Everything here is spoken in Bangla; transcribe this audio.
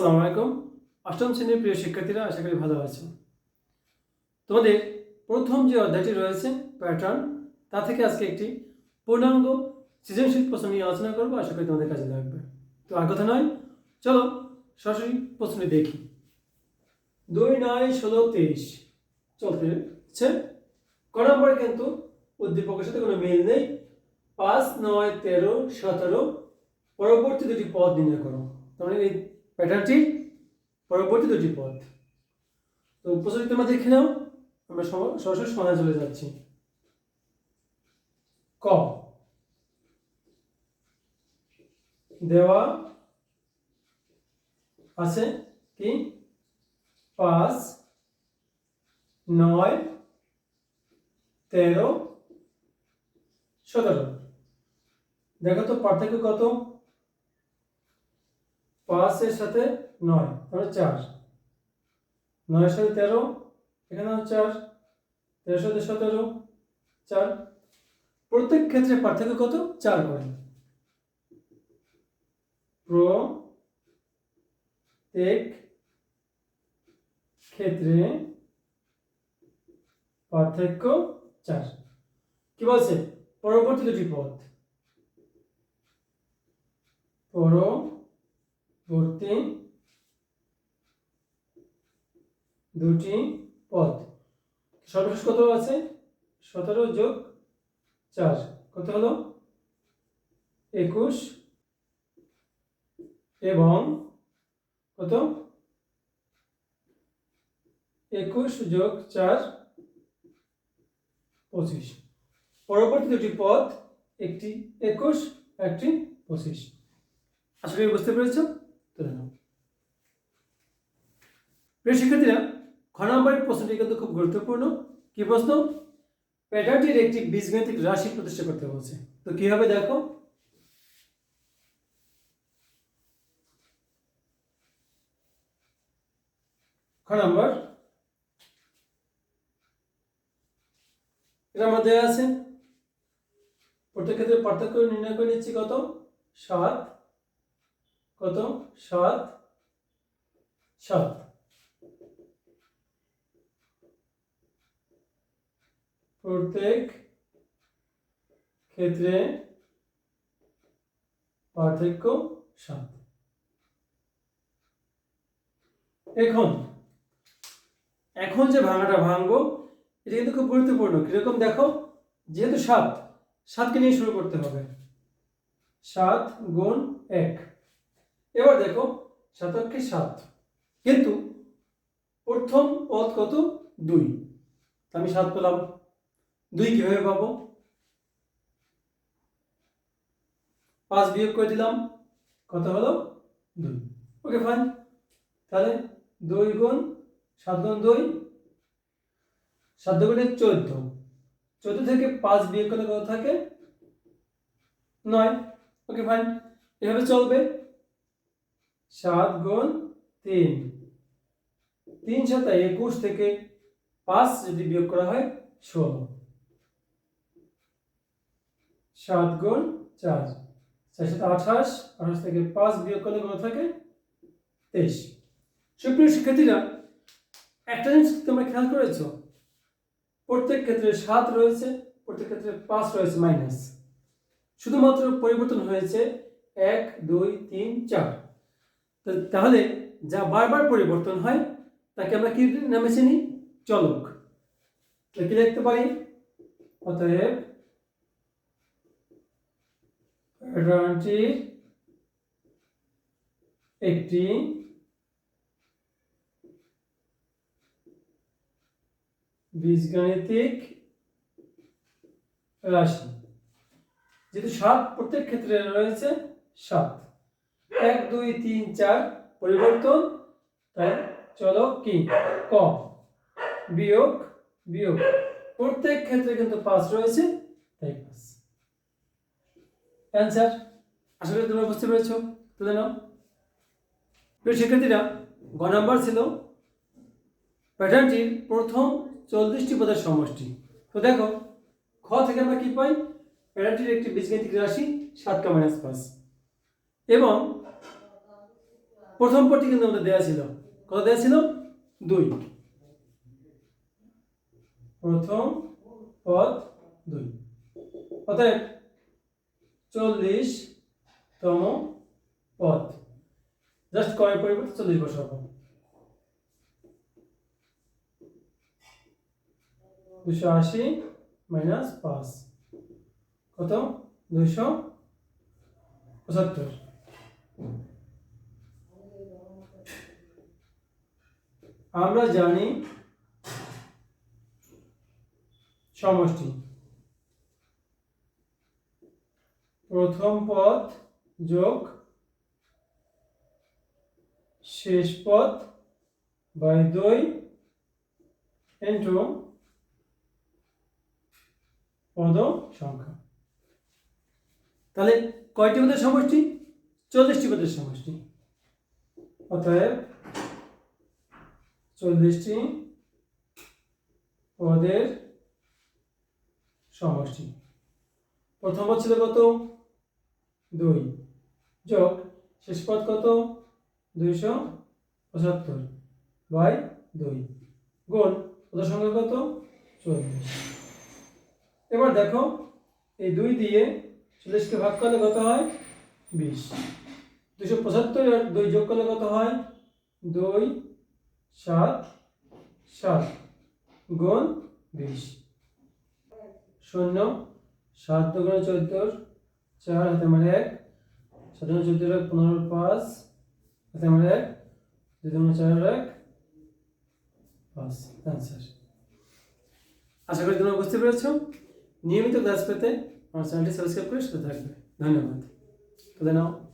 আসসালামু আলাইকুম। অষ্টম শ্রেণির প্রিয় শিক্ষার্থীরা, আশা করি ভালো আছো তোমাদের প্রথম যে অধ্যায়টি রয়েছে প্যাটার্ন তা থেকে আজকে একটি পূর্ণাঙ্গ সৃজনশীল প্রশ্ন নিয়ে আলোচনা করব। আশা করি তোমাদের কাজে লাগবে। তো আর কথা নয়, চলো সরাসরি প্রশ্নটি দেখি। দুই নয় ষোলো তেইশ, চলতে হচ্ছে। ক নম্বরে কিন্তু উদ্দীপকের সাথে কোনো মিল নেই। পাঁচ, নয়, তেরো, সতেরো, পরবর্তী দুটি পদ নির্ণয় করো। মানে এই প্যাটার্নটি পরবর্তী দুটি পদ। তো প্রশ্নটি তোমরা দেখে নাও, আমরা সরাসরি সমাধানে চলে যাচ্ছি। ক। দেওয়া আছে কি? পাঁচ, নয়, তেরো, সতেরো। দেখো তো পার্থক্য কত? পাঁচের সাথে নয় মানে চার। নয়ের সাথে তেরো, এখানেও চার। তেরোর সাথে সতেরো, চার। প্রত্যেক ক্ষেত্রে পার্থক্য কত? চার করে। প্রত্যেক ক্ষেত্রে পার্থক্য চার। কি বলছে? পরবর্তী দুটি পদ। পরবর্তী দুটি পদ। সর্বশেষ কত আছে? সতেরো যোগ চার, কত হলো? একুশ। এবং কত? একুশ যোগ চার, পঁচিশ। পরবর্তী দুটি পদ, একটি একুশ, একটি পঁচিশ। আসলে বুঝতে পেরেছ? তুলে নাও প্রিয় শিক্ষার্থীরা নম্বরের প্রশ্নটি কিন্তু খুব গুরুত্বপূর্ণ। কি প্রশ্ন? প্যাটার্নটির একটি রাশি প্রতিষ্ঠা করতে বলছে। তো কি হবে দেখো নম্বর। এটার মধ্যে আছে, প্রত্যেক ক্ষেত্রে পার্থক্য নির্ণয় করে নিচ্ছি কত? সাত। কত? সাত। সাত। প্রত্যেক ক্ষেত্রে পার্থক্য সাত। এখন এখন যে ভাঙাটা ভাঙবো, এটা কিন্তু খুব গুরুত্বপূর্ণ। কীরকম দেখো? যেহেতু সাত, সাতকে নিয়ে শুরু করতে হবে। সাত গুণ এক। এবার দেখো শতককে সাত। কিন্তু প্রথম পদ কত? দুই। আমি সাত পেলাম। দুই কীভাবে পাবো? পাঁচ বিয়োগ করে দিলাম। কত হলো? দুই। ওকে ফাইন তাহলে দুই গুণ সাত গুণ দুই। সাত গুণে চোদ্দ। চোদ্দ থেকে পাঁচ বিয়োগ করলে কত থাকে? নয়। ওকে ফাইন এভাবে চলবে। সাত গুণ তিন। তিন সাথে একুশ থেকে পাঁচ যদি বিয়োগ করা হয়, ষোলো। সাত গুণ চার। চার সাথে আঠাশ আঠাশ থেকে পাঁচ বিয়োগ করলে কত থাকে? তেইশ। সুপ্রিয় শিক্ষার্থীরা, একটা জিনিস তোমরা খেয়াল করেছ? প্রত্যেক ক্ষেত্রে সাত রয়েছে, প্রত্যেক ক্ষেত্রে পাঁচ রয়েছে, মাইনাস। শুধুমাত্র পরিবর্তন হয়েছে এক, দুই, তিন, চার। তাহলে যা বারবার পরিবর্তন হয়, তাকে আমরা কি নামে চিনি? চলক। কি লিখতে পারি? অতএব একটি বীজগাণিতিক রাশি। যেহেতু সাত প্রত্যেক ক্ষেত্রে রয়েছে, সাত। এক, দুই, তিন, চার, পরিবর্তন। তাই চলো কি? ক। বিয়োগ বিয়োগ। প্রত্যেক ক্ষেত্রে কিন্তু পাঁচ রয়েছে, তাই পাঁচ। অ্যান্সার আশা করি তোমরা বুঝতে পেরেছ। তুলে নাও। প্রিয় শিক্ষার্থীরা, গ নাম্বার ছিল প্যাটার্নটির প্রথম চল্লিশটি পদের সমষ্টি। তো দেখো, খ থেকে আমরা কি পাই? প্যাটার্নটির একটি বীজগাণিতিক রাশি সাত মাইনাস পাঁচ। এবং প্রথম পদটি কিন্তু আমাদের দেওয়া ছিল। কত দেওয়া ছিল? দুই। প্রথম পদ দুই। অতএব চল্লিশ তম পদ। জাস্ট কয়ের পরিবর্তে চল্লিশ বসাবো। দুশো আশি মাইনাস পাঁচ। কত? দুইশো পঁচাত্তর। আমরা জানি সমষ্টি। প্রথম পদ যোগ শেষ পদ বাই দুই ইন্টু পদ সংখ্যা। তাহলে কয়টি পদের সমষ্টি? চল্লিশটি পদের সমষ্টি। অতএব চল্লিশটি পদের সমষ্টি। প্রথম পদ ছিল কত? দুই। যোগ, শেষ পদ কত? দুইশো পঁচাত্তর বাই দুই। গুণ, পদের সংখ্যা কত? চল্লিশ। এবার দেখো, এই দুই দিয়ে চল্লিশকে ভাগ করলে কত হয়? বিশ। দুশো পঁচাত্তর আর দুই যোগ করলে কত হয়? দুই, সাত সাত গুণ বিশ। শূন্য, সাত দুগুণে চোদ্দোর চার হাতে আমার এক। সাত দুগুণে চোদ্দোর এক পনেরো পাঁচ হাতে আমার এক। দুই দুগুণে চার এক, পাঁচ। অ্যান্সার আশা করি তোমরা বুঝতে পেরেছ। নিয়মিত ক্লাস পেতে আমার চ্যানেলটি সাবস্ক্রাইব করে সাথে থাকবে। ধন্যবাদ। তাহলে নাও।